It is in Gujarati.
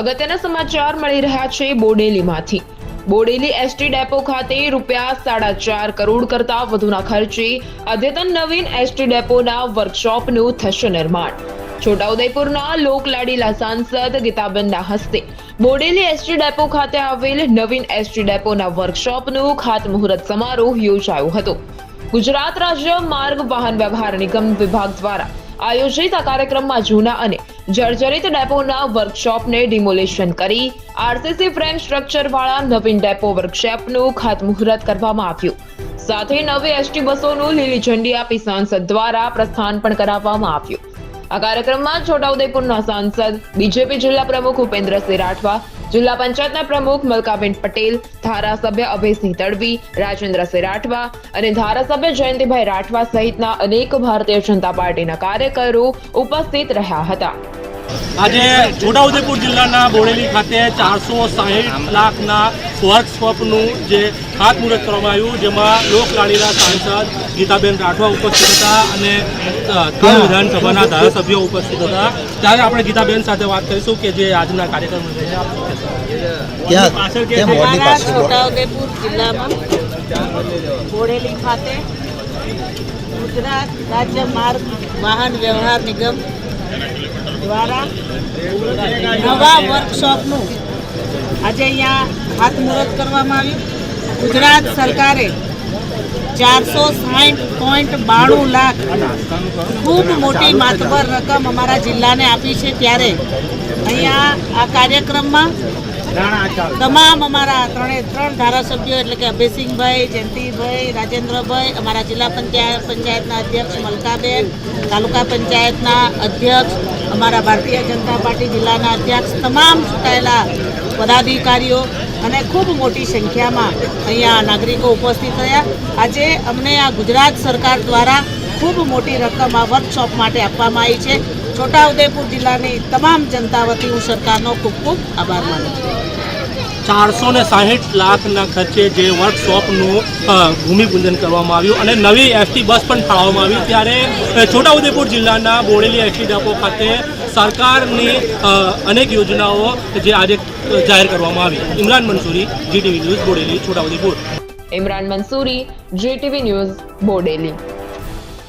અગત્યના સમાચાર મળી રહ્યા છે બોડેલીમાંથી. બોડેલી એસટી ડેપો ખાતે રૂપિયા સાડા ચાર કરોડ કરતા વધુના ખર્ચે અદ્યતન નવીન એસટી ડેપોના વર્કશોપનું થશે નિર્માણ. છોટાઉદેપુરના લોકલાડીલા સાંસદ ગીતાબેનના હસ્તે બોડેલી એસટી ડેપો ખાતે આવેલ નવીન એસટી ડેપોના વર્કશોપનું ખાતમુહૂર્ત સમારોહ યોજાયો હતો. ગુજરાત રાજ્ય માર્ગ વાહન વ્યવહાર નિગમ વિભાગ દ્વારા આયોજિત આ કાર્યક્રમમાં જૂના અને જર્જરિત ડેપોના વર્કશોપને ડિમોલિશન કરી આરસીસી ફ્રેમ સ્ટ્રક્ચર વાળા નવીન ડેપો વર્કશોપનું ખાતમુહૂર્ત કરવામાં આવ્યું. સાથે નવી એસટી બસોનું લીલી ઝંડી આપી સાંસદ દ્વારા પ્રસ્થાન પણ કરાવવામાં આવ્યું. આ કાર્યક્રમમાં છોટાઉદેપુરના સાંસદ, બીજેપી જિલ્લા પ્રમુખ ઉપેન્દ્રસિંહ રાઠવા, જિલ્લા પંચાયતના પ્રમુખ મલકાબેન પટેલ, ધારાસભ્ય અભયસિંહ તડવી, રાજેન્દ્રસિંહ રાઠવા અને ધારાસભ્ય જયંતિભાઈ રાઠવા સહિતના અનેક ભારતીય જનતા પાર્ટીના કાર્યકરો ઉપસ્થિત રહ્યા હતા. આજે છોટાઉદેપુર જિલ્લાના બોડેલી ખાતે ચારસો સાહીઠ લાખના વર્કશોપનું જે ખાતમુહૂર્ત કરવામાં આવ્યું જેમાં લોકલાડીના સાંસદ ગીતાબેન રાઠવા ઉપસ્થિત હતા અને ત્રણ વિધાનસભાના ધારાસભ્યો ઉપસ્થિત હતા. ત્યારે આપણે ગીતાબેન સાથે વાત કરીશું કે જે આજના કાર્યક્રમ. છોટાઉદેપુર જિલ્લામાં બોડેલી ખાતે ગુજરાત રાજ્ય માર્ગ વાહન વ્યવહાર નિગમ દ્વારા નવા વર્કશોપનું આજે અહીંયા ખાતમુહૂર્ત કરવામાં આવ્યું. ગુજરાત સરકારે ચારસો સાઠ પોઈન્ટ બાણું લાખ ખૂબ મોટી માતબર રકમ અમારા જિલ્લાને આપી છે. ત્યારે અહીંયા આ કાર્યક્રમમાં તમામ અમારા ત્રણે ત્રણ ધારાસભ્યો એટલે કે અભયસિંહભાઈ, જયંતિભાઈ, રાજેન્દ્રભાઈ, અમારા જિલ્લા પંચાયત પંચાયતના અધ્યક્ષ મલકાબેન, તાલુકા પંચાયતના અધ્યક્ષ, અમારા ભારતીય જનતા પાર્ટી જિલ્લાના અધ્યક્ષ, તમામ ચૂંટાયેલા પદાધિકારીઓ અને ખૂબ મોટી સંખ્યામાં અહીંયા નાગરિકો ઉપસ્થિત થયા આજે અમને આ ગુજરાત સરકાર દ્વારા ખૂબ મોટી રકમ આ વર્કશોપ માટે આપવામાં આવી છે. છોટાઉદેપુર જિલ્લાની તમામ જનતા વતી હું સરકારનો ખૂબ ખૂબ આભાર માનું છું. ચારસો ને સાહીઠ લાખના ખર્ચે જે વર્કશોપનું ભૂમિપૂજન કરવામાં આવ્યું અને નવી એસટી બસ પણ ફાળવવામાં આવી ત્યારે છોટાઉદેપુર જિલ્લાના બોડેલી એસટી ડેપો ખાતે સરકારની અનેક યોજનાઓ જે આજે જાહેર કરવામાં આવી. Imran Mansuri GTV news Bodeli Chhota Udepur. Imran Mansuri GTV news Bodeli.